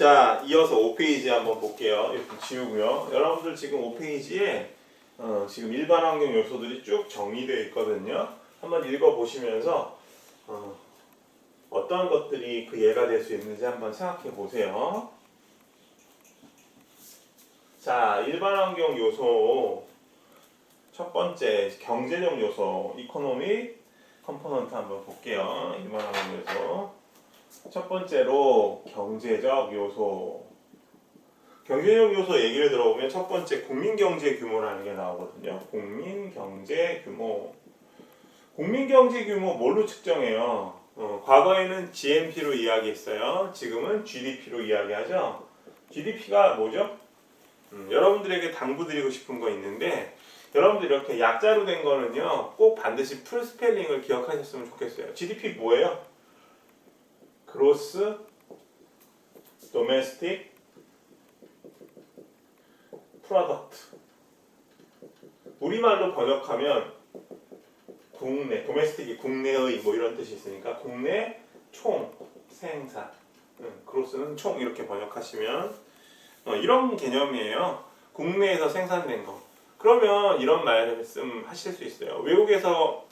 자, 이어서 5페이지 한번 볼게요. 이렇게 지우고요. 여러분들 지금 5페이지에 어, 지금 일반 환경 요소들이 쭉 정리되어 있거든요. 한번 읽어보시면서 어, 어떤 것들이 그 예가 될 수 있는지 한번 생각해 보세요. 자, 일반 환경 요소 첫 번째 경제적 요소 이코노믹 컴포넌트 한번 볼게요. 일반 환경 요소 첫 번째로 경제적 요소. 경제적 요소 얘기를 들어보면 첫 번째 국민 경제 규모라는 게 나오거든요. 국민 경제 규모. 국민 경제 규모 뭘로 측정해요? 어, 과거에는 GNP로 이야기했어요. 지금은 GDP로 이야기하죠. GDP가 뭐죠? 음, 여러분들에게 당부드리고 싶은 거 있는데 여러분들 이렇게 약자로 된 거는요 꼭 반드시 풀 스펠링을 기억하셨으면 좋겠어요. GDP 뭐예요? Gross domestic product 우리말로 번역하면 국내 domestic이 국내의 뭐 이런 뜻이 있으니까 국내 총 생산 응, gross는 총 이렇게 번역하시면 어, 이런 개념이에요. 국내에서 생산된 거. 그러면 이런 말씀 하실 수 있어요. 외국에서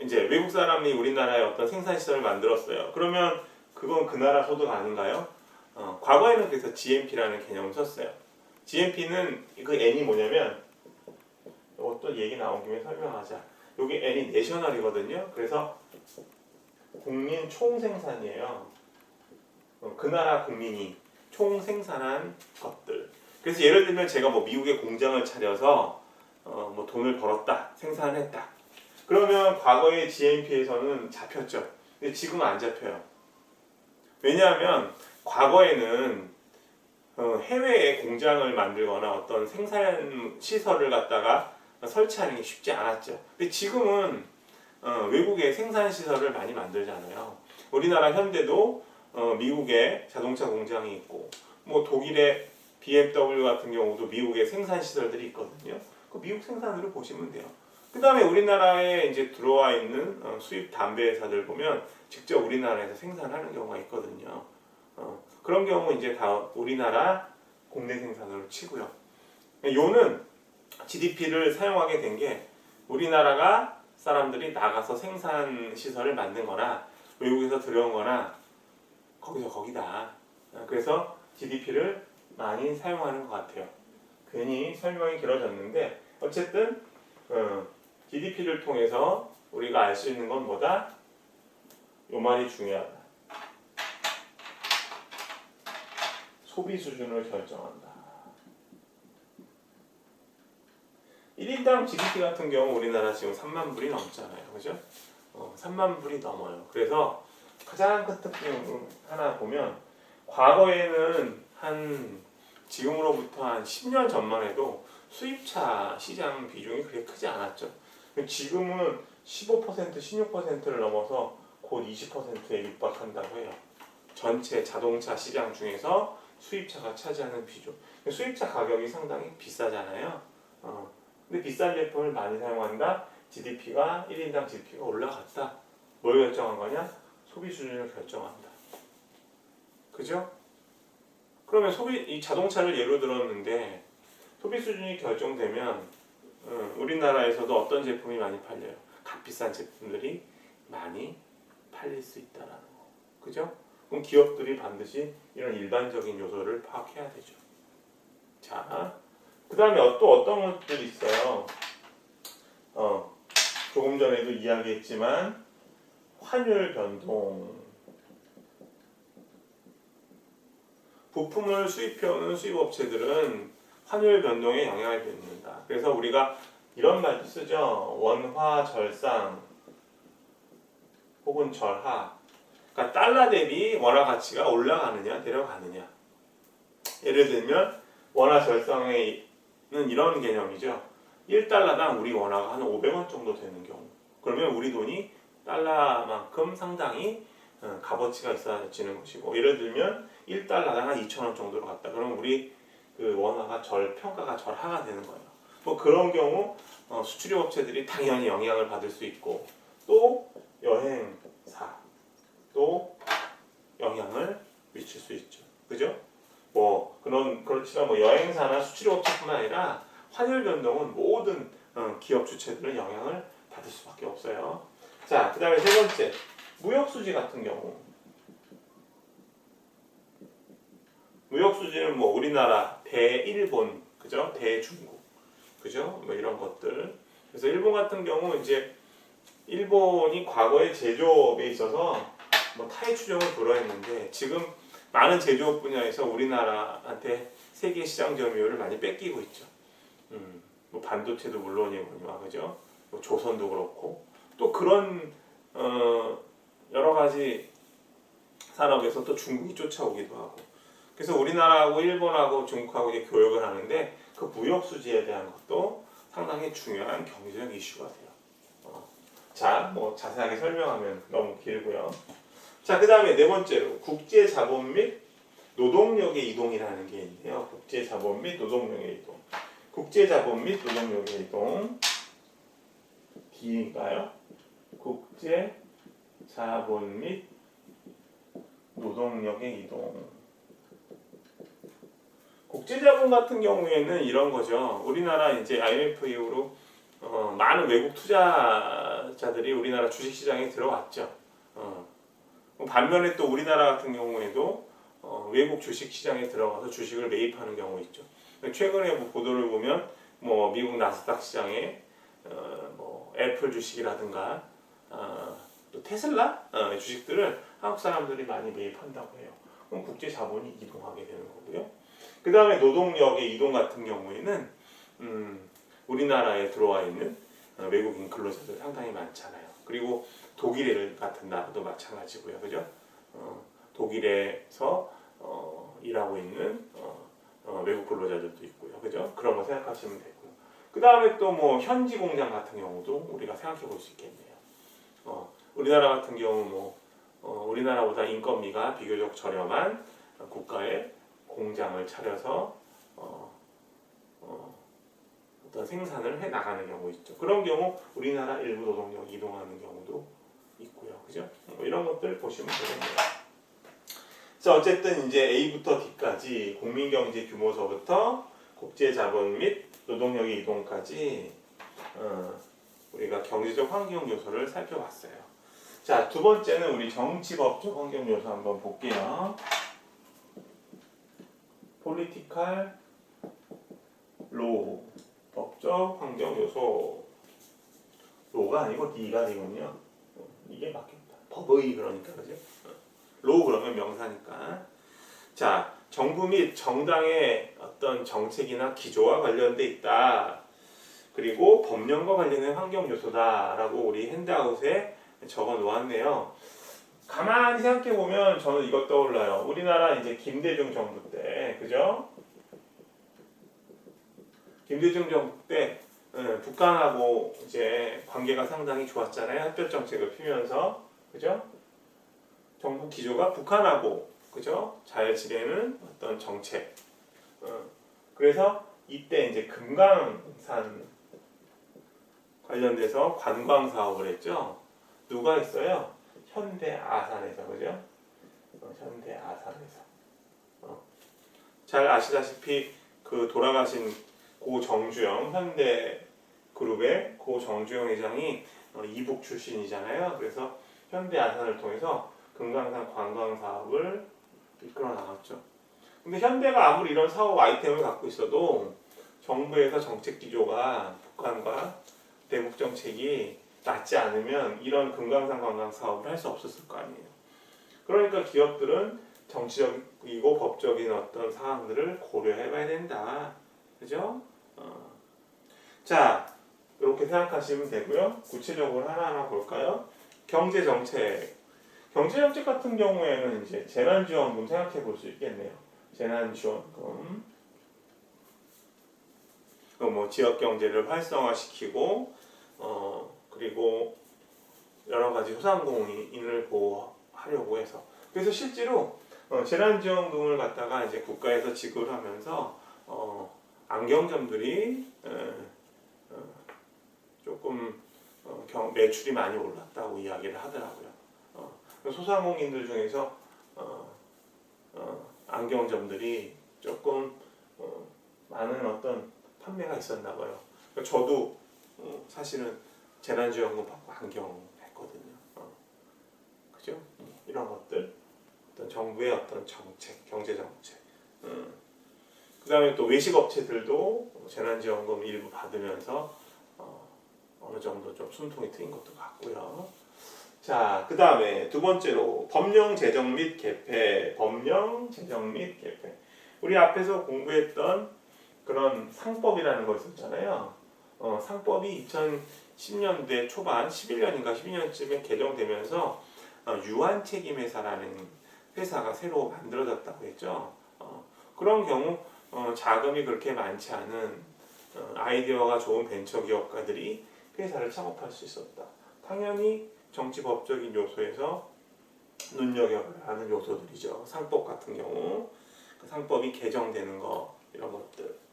이제 외국 사람이 우리나라에 어떤 생산 시설을 만들었어요. 그러면 그건 그 나라 소득 아닌가요? 어, 과거에는 그래서 GNP라는 개념을 썼어요. GNP는 그 N이 뭐냐면 이것도 얘기 나온 김에 설명하자. 여기 N이 내셔널이거든요. 그래서 국민 총생산이에요. 어, 그 나라 국민이 총생산한 것들. 그래서 예를 들면 제가 뭐 미국에 공장을 차려서 어, 뭐 돈을 벌었다, 생산했다. 그러면 과거의 GNP에서는 잡혔죠. 근데 지금은 안 잡혀요. 왜냐하면 과거에는 어, 해외에 공장을 만들거나 어떤 생산 시설을 갖다가 설치하는 게 쉽지 않았죠. 근데 지금은 어, 외국에 생산 시설을 많이 만들잖아요. 우리나라 현대도 어, 미국에 자동차 공장이 있고 뭐 독일의 BMW 같은 경우도 미국에 생산 시설들이 있거든요. 그 미국 생산으로 보시면 돼요. 그 다음에 우리나라에 이제 들어와 있는 어, 수입 담배 회사들 보면 직접 우리나라에서 생산하는 경우가 있거든요. 어, 그런 경우 이제 다 우리나라 국내 생산으로 치고요. 요는 GDP를 사용하게 된 게 우리나라가 사람들이 나가서 생산 시설을 만든 거나 외국에서 들여온 거나 거기서 거기다. 어, 그래서 GDP를 많이 사용하는 것 같아요. 괜히 설명이 길어졌는데 어쨌든 어, GDP를 통해서 우리가 알 수 있는 건 뭐다? 요 말이 중요하다. 소비 수준을 결정한다. 1인당 GDP 같은 경우 우리나라 지금 3만 불이 넘잖아요. 그죠? 어, 3만 불이 넘어요. 그래서 가장 큰 특징 하나 보면 과거에는 한 지금으로부터 한 10년 전만 해도 수입차 시장 비중이 그렇게 크지 않았죠. 지금은 15% 16%를 넘어서 곧 20%에 육박한다고 해요. 전체 자동차 시장 중에서 수입차가 차지하는 비중. 수입차 가격이 상당히 비싸잖아요. 어. 근데 비싼 제품을 많이 사용한다. GDP가 1인당 GDP가 올라갔다. 뭘 결정한 거냐? 소비 수준을 결정한다. 그죠? 그러면 소비 이 자동차를 예로 들었는데 소비 수준이 결정되면 음, 우리나라에서도 어떤 제품이 많이 팔려요? 값비싼 제품들이 많이 팔릴 수 있다라는 거. 그죠? 그럼 기업들이 반드시 이런 일반적인 요소를 파악해야 되죠. 자, 그 다음에 또 어떤 것들이 있어요? 어, 조금 전에도 이야기했지만 환율 변동. 부품을 수입해오는 수입업체들은 환율 변동에 영향을 받는다. 그래서 우리가 이런 말도 쓰죠. 원화절상 혹은 절하. 그러니까 달러 대비 원화 가치가 올라가느냐 내려가느냐. 예를 들면 원화 절상에는 이런 개념이죠. 1달러당 우리 원화가 한 500원 정도 되는 경우. 그러면 우리 돈이 달러만큼 상당히 어, 값어치가 있어지는 것이고 예를 들면 1달러당 한 2,000원 정도로 갔다. 그러면 우리 그 원화가 절 평가가 절하가 되는 거예요. 뭐 그런 경우 어, 수출입 업체들이 당연히 영향을 받을 수 있고 또 여행사 또 영향을 미칠 수 있죠. 그죠? 그런 그렇지만 뭐 여행사나 수출업체뿐만 아니라 환율 변동은 모든 어, 기업 주체들은 영향을 받을 수밖에 없어요. 자, 그다음에 세 번째 무역 수지 같은 경우 무역 수지는 뭐 우리나라 대일본 그죠? 대중국 그죠? 뭐 이런 것들 그래서 일본 같은 경우 이제 일본이 과거에 제조업에 있어서 뭐 타의 추종을 불허했는데 지금 많은 제조업 분야에서 우리나라한테 세계 시장 점유율을 많이 뺏기고 있죠. 음, 뭐 반도체도 물론이고요, 그죠? 뭐 조선도 그렇고 또 그런 어, 여러 가지 산업에서 또 중국이 쫓아오기도 하고 그래서 우리나라하고 일본하고 중국하고 이제 교역을 하는데 그 무역 수지에 대한 것도 상당히 중요한 경제적 이슈가 돼요. 어, 자, 뭐 자세하게 설명하면 너무 길고요. 자, 그 다음에 네 번째로 국제 자본 및 노동력의 이동이라는 게 있네요. 국제 자본 및 노동력의 이동. 국제 자본 및 노동력의 이동. D인가요? 국제 자본 및 노동력의 이동. 국제 자본 같은 경우에는 이런 거죠. 우리나라 이제 IMF 이후로 어, 많은 외국 투자자들이 우리나라 주식 시장에 들어왔죠. 어, 반면에 또 우리나라 같은 경우에도 어, 외국 주식 시장에 들어가서 주식을 매입하는 경우 있죠. 최근에 뭐 보도를 보면 뭐 미국 나스닥 시장에 어, 뭐 애플 주식이라든가 어, 또 테슬라 어, 주식들을 한국 사람들이 많이 매입한다고 해요. 그럼 국제 자본이 이동하게 되는 거고요. 그 다음에 노동력의 이동 같은 경우에는 음, 우리나라에 들어와 있는 어, 외국인 근로자들 상당히 많잖아요. 그리고 독일 같은 나라도 마찬가지고요, 그죠? 어, 독일에서 어, 일하고 있는 어, 어, 외국 근로자들도 있고요, 그죠? 그런 거 생각하시면 되고요. 그 다음에 또 뭐 현지 공장 같은 경우도 우리가 생각해 볼 수 있겠네요. 어, 우리나라 같은 경우 뭐 어, 우리나라보다 인건비가 비교적 저렴한 국가의 공장을 차려서 어, 어, 어 떤 생산을 해 나가는 경우 있죠. 그런 경우 우리나라 일부 노동력 이동하는 경우도 있고요. 그죠? 뭐 이런 것들 보시면 되겠네요. 자, 어쨌든 이제 A부터 D까지 국민경제 규모서부터 국제자본 및 노동력의 이동까지 어, 우리가 경제적 환경 요소를 살펴봤어요. 자, 두 번째는 우리 정치법적 환경 요소 한번 볼게요. 폴리티컬 로 법적 환경 요소 로가 아니고 D가 되군요. 이게 맞겠다. 법의 그러니까 그죠? 로 그러면 명사니까. 자, 정부 및 정당의 어떤 정책이나 기조와 관련돼 있다. 그리고 법령과 관련된 환경 요소다라고 우리 핸드아웃에 적어 놓았네요. 가만히 생각해 보면 저는 이것 떠올라요. 우리나라 이제 김대중 정부 때, 그죠? 김대중 정부 때 예, 북한하고 이제 관계가 상당히 좋았잖아요. 햇볕 정책을 피면서, 그죠? 정부 기조가 북한하고, 그죠? 잘 지내는 어떤 정책. 어, 그래서 이때 이제 금강산 관련돼서 관광 사업을 했죠. 누가 했어요? 현대 아산에서 그죠? 어, 현대 아산에서 어. 잘 아시다시피 그 돌아가신 고 정주영 현대 그룹의 고 정주영 회장이 어, 이북 출신이잖아요. 그래서 현대 아산을 통해서 금강산 관광 사업을 이끌어 나갔죠. 근데 현대가 아무리 이런 사업 아이템을 갖고 있어도 정부에서 정책 기조가 북한과 대북 정책이 맞지 않으면 이런 금강산 관광 사업을 할 수 없었을 거 아니에요. 그러니까 기업들은 정치적이고 법적인 어떤 사항들을 고려해봐야 된다. 그죠? 어. 자, 이렇게 생각하시면 되고요. 구체적으로 하나하나 볼까요? 경제 정책. 경제 정책 같은 경우에는 이제 재난 지원금 생각해 볼 수 있겠네요. 재난 지원금. 뭐 지역 경제를 활성화시키고 어 그리고 여러 가지 소상공인을 보호하려고 해서 그래서 실제로 어, 재난지원금을 갖다가 이제 국가에서 지급하면서 어, 안경점들이 에, 어, 조금 어, 경, 매출이 많이 올랐다고 이야기를 하더라고요. 어, 소상공인들 중에서 어, 어, 안경점들이 조금 어, 많은 어떤 판매가 있었나 봐요. 그러니까 저도 어, 사실은 재난지원금 받고 환경했거든요. 어, 그죠? 이런 것들 어떤 정부의 어떤 정책, 경제 정책. 음. 그다음에 또 외식 업체들도 재난지원금 일부 받으면서 어, 어느 정도 좀 숨통이 트인 것도 같고요. 자, 그 다음에 두 번째로 법령 제정 및 개폐, 법령 제정 및 개폐. 우리 앞에서 공부했던 그런 상법이라는 거 있었잖아요. 어, 상법이 2010년대 초반, 11년인가 12년쯤에 개정되면서 어, 유한 책임 회사라는 회사가 새로 만들어졌다고 했죠. 어, 그런 경우 어, 자금이 그렇게 많지 않은 어, 아이디어가 좋은 벤처 기업가들이 회사를 창업할 수 있었다. 당연히 정치 법적인 요소에서 눈여겨야 하는 요소들이죠. 상법 같은 경우 그 상법이 개정되는 거 이런 것들.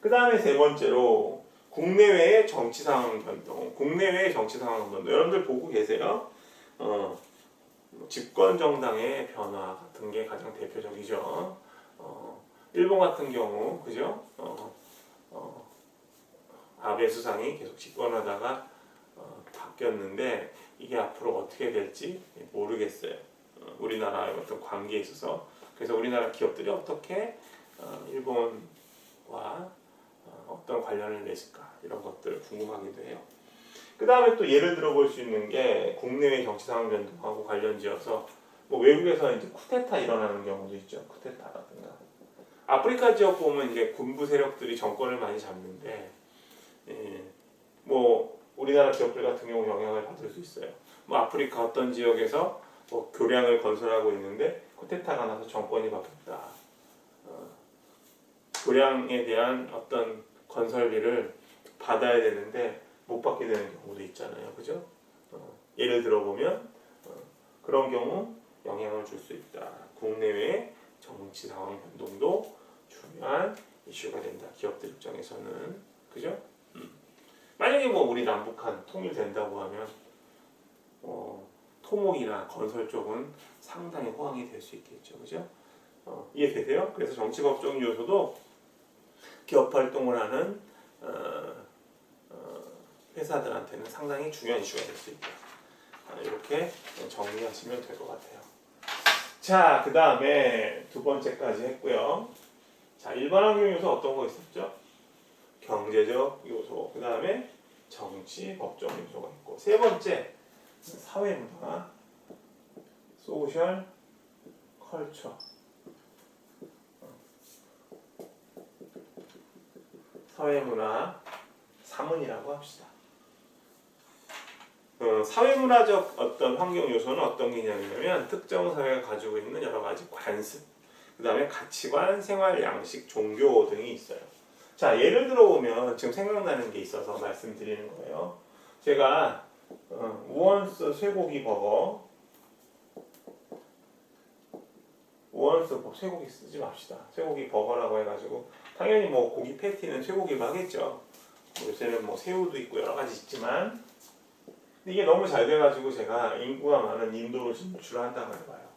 그 다음에 세 번째로 국내외의 정치 상황 변동. 국내외의 정치 상황 변동. 여러분들 보고 계세요. 어, 뭐 집권 정당의 변화 같은 게 가장 대표적이죠. 어, 일본 같은 경우 그죠? 어, 어, 아베 수상이 계속 집권하다가 어, 바뀌었는데 이게 앞으로 어떻게 될지 모르겠어요. 어, 우리나라의 어떤 관계에 있어서 그래서 우리나라 기업들이 어떻게 어, 일본과 어, 어떤 관련을 맺을까 이런 것들 궁금하기도 해요. 그 다음에 또 예를 들어 볼 수 있는 게 국내외 정치 상황 변동하고 관련지어서 뭐 외국에서 이제 쿠데타 일어나는 경우도 있죠. 쿠데타라든가 아프리카 지역 보면 이제 군부 세력들이 정권을 많이 잡는데 예, 뭐 우리나라 기업들 같은 경우 영향을 받을 수 있어요. 뭐 아프리카 어떤 지역에서 뭐 교량을 건설하고 있는데 쿠데타가 나서 정권이 바뀌었다. 어, 교량에 대한 어떤 건설비를 받아야 되는데 못 받게 되는 경우도 있잖아요. 그죠? 어, 예를 들어 보면 어, 그런 경우 영향을 줄 수 있다. 국내외 정치 상황 변동도 중요한 이슈가 된다. 기업들 입장에서는 그죠? 음. 만약에 뭐 우리 남북한 통일된다고 하면 어, 토목이나 건설 쪽은 상당히 호황이 될 수 있겠죠. 그죠? 어, 이해되세요? 그래서 정치 법적인 요소도 기업 활동을 하는 어, 어, 회사들한테는 상당히 중요한 이슈가 될 수 있다. 아, 이렇게 정리하시면 될 것 같아요. 자, 그 다음에 두 번째까지 했고요. 자, 일반 환경 요소 어떤 거 있었죠? 경제적 요소, 그 다음에 정치, 법적 요소가 있고 세 번째 사회 문화, 소셜, 컬처. 사회 문화 사문이라고 합시다. 어, 사회문화적 어떤 환경 요소는 어떤 개념이냐면 특정 사회가 가지고 있는 여러 가지 관습, 그 다음에 가치관, 생활 양식, 종교 등이 있어요. 자, 예를 들어보면 지금 생각나는 게 있어서 말씀드리는 거예요. 제가 어, 우원스 쇠고기 버거, 우원스 쇠고기 쓰지 맙시다. 쇠고기 버거라고 해가지고 당연히 뭐 고기 패티는 쇠고기로 하겠죠. 요새는 뭐 새우도 있고 여러 가지 있지만 이게 너무 잘 돼가지고 제가 인구가 많은 인도로 진출을 한다고 해봐요.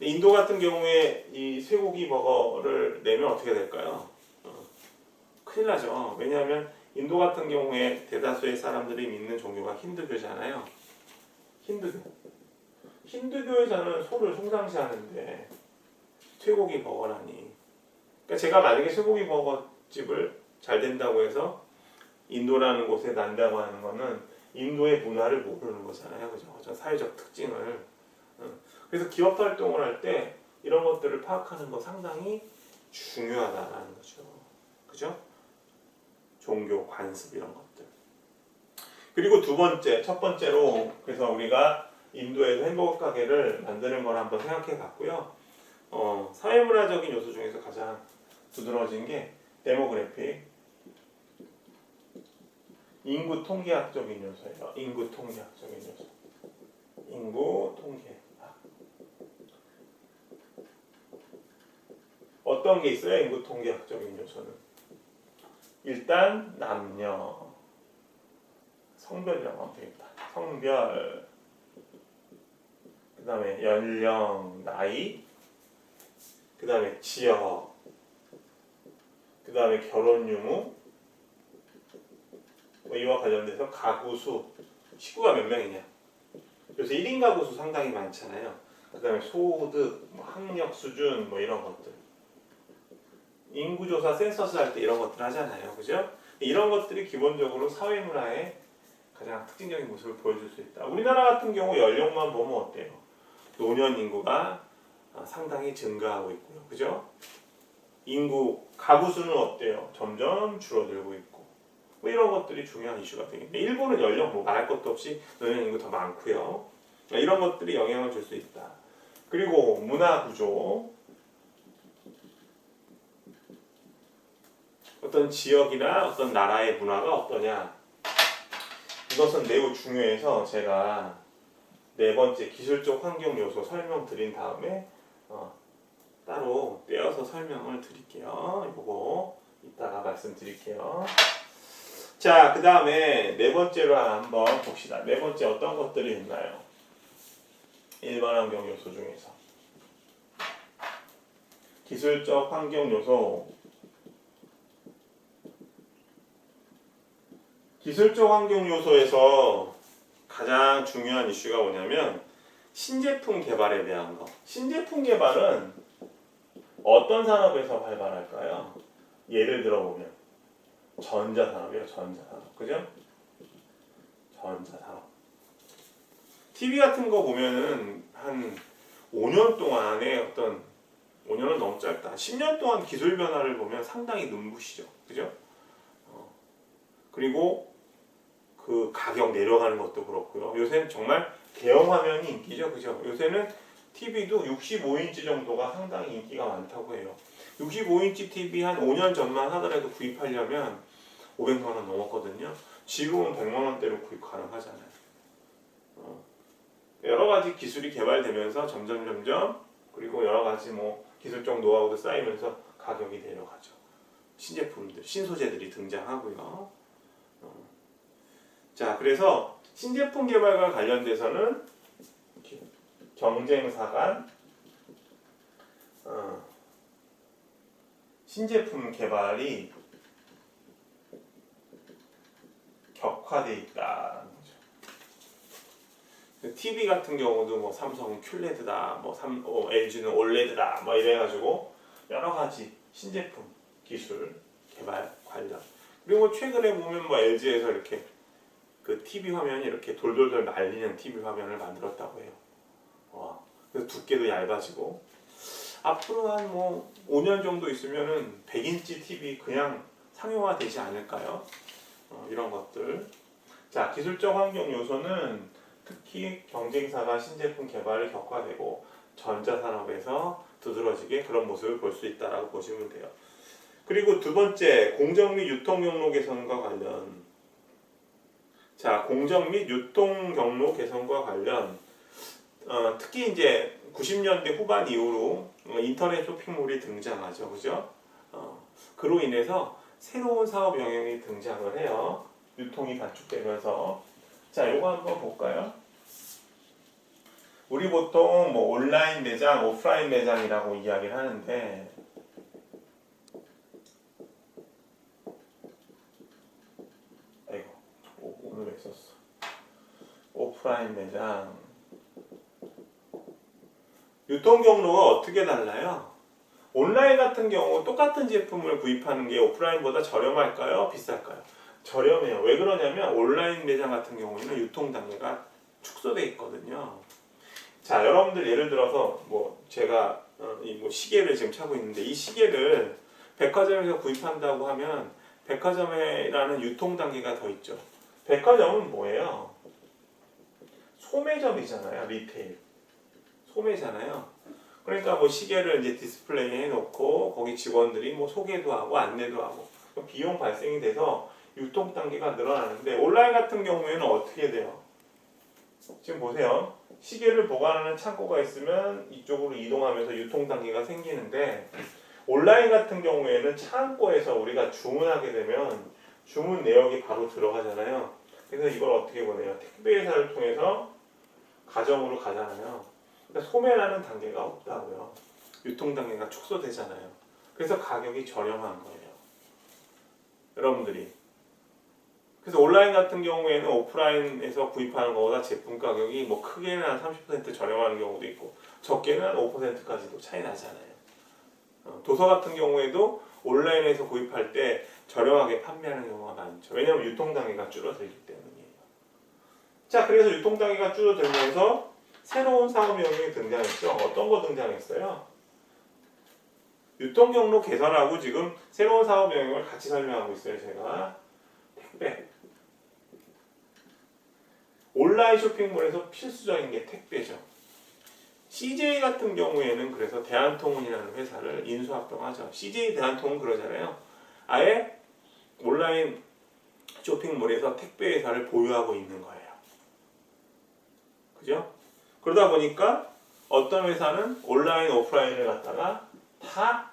인도 같은 경우에 이 쇠고기 버거를 내면 어떻게 될까요? 어, 큰일 나죠. 왜냐하면 인도 같은 경우에 대다수의 사람들이 믿는 종교가 힌두교잖아요. 힌두교. 힌두교에서는 소를 송상시하는데 쇠고기 버거라니. 그러니까 제가 만약에 쇠고기 버거 집을 잘 된다고 해서 인도라는 곳에 난다고 하는 거는 인도의 문화를 모르는 거잖아요. 그죠? 저 사회적 특징을. 응. 그래서 기업 활동을 할 때 이런 것들을 파악하는 거 상당히 중요하다라는 거죠. 그죠? 종교, 관습 이런 것들. 그리고 두 번째, 첫 번째로 그래서 우리가 인도에서 햄버거 가게를 만드는 걸 한번 생각해 봤고요. 어, 사회문화적인 요소 중에서 가장 두드러진 게 데모그래픽, 인구 통계학적인 요소예요. 인구 통계학적인 요소. 인구 통계학. 어떤 게 있어요? 인구 통계학적인 요소는. 일단 남녀, 성별이라고 하면 되겠다. 성별, 그 다음에 연령, 나이, 그 다음에 지역, 그 다음에 결혼 유무, 뭐 이와 관련돼서 가구 수, 식구가 몇 명이냐. 요새 1인 가구 수 상당히 많잖아요. 그 다음에 소득, 뭐 학력 수준, 뭐 이런 것들. 인구조사 센서스 할 때 이런 것들 하잖아요. 그죠? 이런 것들이 기본적으로 사회 문화의 가장 특징적인 모습을 보여줄 수 있다. 우리나라 같은 경우 연령만 보면 어때요? 노년 인구가 아, 상당히 증가하고 있고요. 그죠? 인구 가구 수는 어때요? 점점 줄어들고 있고. 뭐 이런 것들이 중요한 이슈가 되겠네. 일본은 연령 뭐 말할 것도 없이 노년 인구 더 많고요. 이런 것들이 영향을 줄 수 있다. 그리고 문화 구조. 어떤 지역이나 어떤 나라의 문화가 어떠냐. 이것은 매우 중요해서 제가 네 번째 기술적 환경 요소 설명드린 다음에 어, 따로 떼어서 설명을 드릴게요. 이거 이따가 말씀드릴게요. 자, 그 다음에 네 번째로 한번 봅시다. 네 번째 어떤 것들이 있나요? 일반 환경 요소 중에서 기술적 환경 요소 기술적 환경 요소에서 가장 중요한 이슈가 뭐냐면 신제품 개발에 대한 거. 신제품 개발은 어떤 산업에서 활발할까요? 예를 들어 보면 전자산업이요, 전자산업. 그죠? 전자산업. TV 같은 거 보면은 한 5년 동안의 어떤 5년은 너무 짧다. 10년 동안 기술 변화를 보면 상당히 눈부시죠. 그죠? 어. 그리고 그 가격 내려가는 것도 그렇고요. 요새는 정말 대형 화면이 인기죠. 그죠? 요새는 TV도 65인치 정도가 상당히 인기가 많다고 해요. 65인치 TV 한 5년 전만 하더라도 구입하려면 500만 원 넘었거든요. 지금은 100만 원대로 구입 가능하잖아요. 어. 여러 가지 기술이 개발되면서 점점 점점 그리고 여러 가지 뭐 기술적 노하우도 쌓이면서 가격이 내려가죠. 신제품들, 신소재들이 등장하고요. 어. 자, 그래서 신제품 개발과 관련돼서는 경쟁사 간 어, 신제품 개발이 격화돼 거죠. TV 같은 경우도 뭐 삼성은 큐레드다, 뭐 삼, 어, LG는 올레드다, 뭐 이래가지고 여러 가지 신제품 기술 개발 관련 그리고 최근에 보면 뭐 LG에서 이렇게 그 TV 화면이 이렇게 돌돌돌 말리는 TV 화면을 만들었다고 해요. 와, 그래서 두께도 얇아지고 앞으로 한 뭐 5년 정도 있으면은 100인치 TV 그냥 상용화 되지 않을까요? 어, 이런 것들. 자, 기술적 환경 요소는 특히 경쟁사가 신제품 개발을 격화되고 전자산업에서 두드러지게 그런 모습을 볼 수 있다라고 보시면 돼요. 그리고 두 번째 공정 및 유통 경로 개선과 관련. 자, 공정 및 유통 경로 개선과 관련. 어, 특히 이제 90년대 후반 이후로 어, 인터넷 쇼핑몰이 등장하죠, 그죠? 어, 그로 인해서 새로운 사업 영역이 등장을 해요. 유통이 단축되면서. 자, 요거 한번 볼까요? 우리 보통 뭐 온라인 매장, 오프라인 매장이라고 이야기를 하는데 아이고, 오, 오늘 왜 썼어? 오프라인 매장 유통 경로가 어떻게 달라요? 온라인 같은 경우 똑같은 제품을 구입하는 게 오프라인보다 저렴할까요? 비쌀까요? 저렴해요. 왜 그러냐면 온라인 매장 같은 경우에는 유통 단계가 축소돼 있거든요. 자, 여러분들 예를 들어서 뭐 제가 어, 이뭐 시계를 지금 차고 있는데 이 시계를 백화점에서 구입한다고 하면 백화점에라는 유통 단계가 더 있죠. 백화점은 뭐예요? 소매점이잖아요. 리테일. 소매잖아요. 그러니까 뭐 시계를 이제 디스플레이에 해놓고 거기 직원들이 뭐 소개도 하고 안내도 하고 비용 발생이 돼서 유통 단계가 늘어나는데 온라인 같은 경우에는 어떻게 돼요? 지금 보세요. 시계를 보관하는 창고가 있으면 이쪽으로 이동하면서 유통 단계가 생기는데 온라인 같은 경우에는 창고에서 우리가 주문하게 되면 주문 내역이 바로 들어가잖아요. 그래서 이걸 어떻게 보내요? 택배 회사를 통해서 가정으로 가잖아요. 그러니까 소매라는 단계가 없다고요. 유통 단계가 축소되잖아요. 그래서 가격이 저렴한 거예요. 여러분들이. 그래서 온라인 같은 경우에는 오프라인에서 구입하는 것보다 제품 가격이 뭐 크게는 한 30% 저렴하는 경우도 있고 적게는 한 5%까지도 차이 나잖아요. 어, 도서 같은 경우에도 온라인에서 구입할 때 저렴하게 판매하는 경우가 많죠. 왜냐하면 유통 단계가 줄어들기 때문이에요. 자, 그래서 유통 단계가 줄어들면서 새로운 사업 영역이 등장했죠. 어떤 거 등장했어요? 유통 경로 개선하고 지금 새로운 사업 영역을 같이 설명하고 있어요. 제가 택배. 온라인 쇼핑몰에서 필수적인 게 택배죠. CJ 같은 경우에는 그래서 대한통운이라는 회사를 인수합병하죠. CJ 대한통운 그러잖아요. 아예 온라인 쇼핑몰에서 택배 회사를 보유하고 있는 거예요. 그죠? 그러다 보니까 어떤 회사는 온라인, 오프라인을 갖다가 다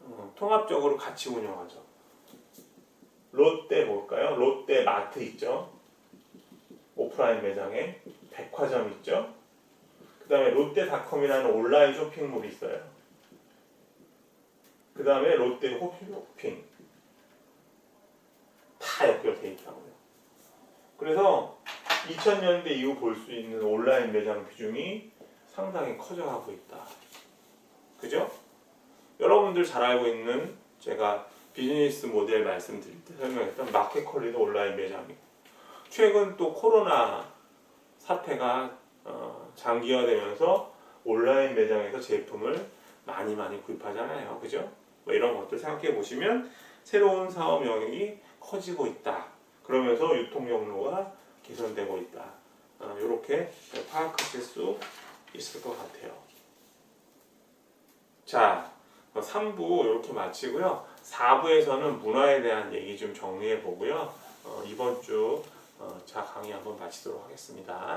어, 통합적으로 같이 운영하죠. 롯데 볼까요? 롯데 마트 있죠. 오프라인 매장에 백화점 있죠. 그 다음에 롯데닷컴이라는 온라인 쇼핑몰이 있어요. 그 다음에 롯데 호핑 다 연결돼 있다고요. 그래서 2000년대 이후 볼 수 있는 온라인 매장 비중이 상당히 커져가고 있다. 그죠? 여러분들 잘 알고 있는 제가 비즈니스 모델 말씀드릴 때 설명했던 마켓컬리도 온라인 매장이고 최근 또 코로나 사태가 어, 장기화되면서 온라인 매장에서 제품을 많이 많이 구입하잖아요. 그죠? 뭐 이런 것들 생각해 보시면 새로운 사업 영역이 커지고 있다. 그러면서 유통 경로가 개선되고 있다. 이렇게 파악하실 수 있을 것 같아요. 자, 3부 이렇게 마치고요. 4부에서는 문화에 대한 얘기 좀 정리해 보고요. 어, 이번 주 어, 자 강의 한번 마치도록 하겠습니다.